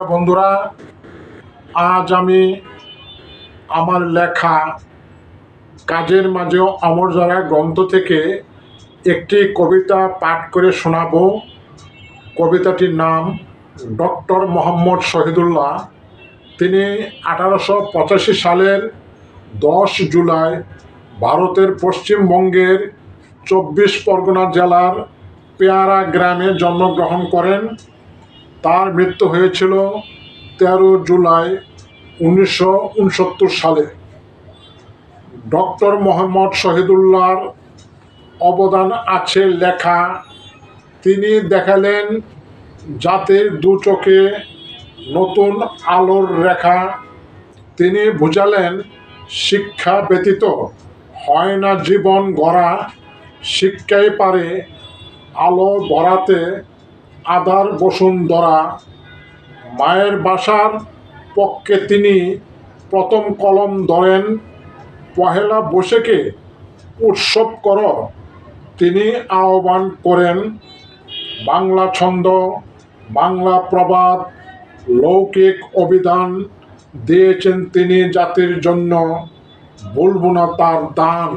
বন্ধুরা, আজ আমি আমার লেখা কাজের মাঝে অমর যারা গ্রন্থ থেকে একটি কবিতা পাঠ করে শোনাবো, কবিতাটির নাম ডক্টর মোহাম্মদ শহীদুল্লাহ। তিনি আঠারোশো পঁচাশি সালের দশ জুলাই ভারতের পশ্চিমবঙ্গের চব্বিশ পরগনা জেলার পেয়ারা গ্রামে জন্মগ্রহণ করেন। তার মৃত্যু হয়েছিল তেরো জুলাই উনিশশো উনসত্তর সালে। ডক্টর মোহাম্মদ শহীদুল্লাহর অবদান আছে লেখা। তিনি দেখালেন জাতির দু চোখে নতুন আলোর রেখা। তিনি বুঝালেন, শিক্ষা ব্যতীত হয় না জীবন গড়া, শিক্ষাই পারে আলো বরাতে আদার বসুন্ধরা। মায়ের বাসার পক্ষে তিনি প্রথম কলম ধরেন, পহেলা বৈশাখে উৎসব কর, তিনি আহ্বান করেন, বাংলা ছন্দ, বাংলা প্রবাদ, লৌকিক অভিধান দিয়েছেন তিনি জাতির জন্য বলব না তার দান।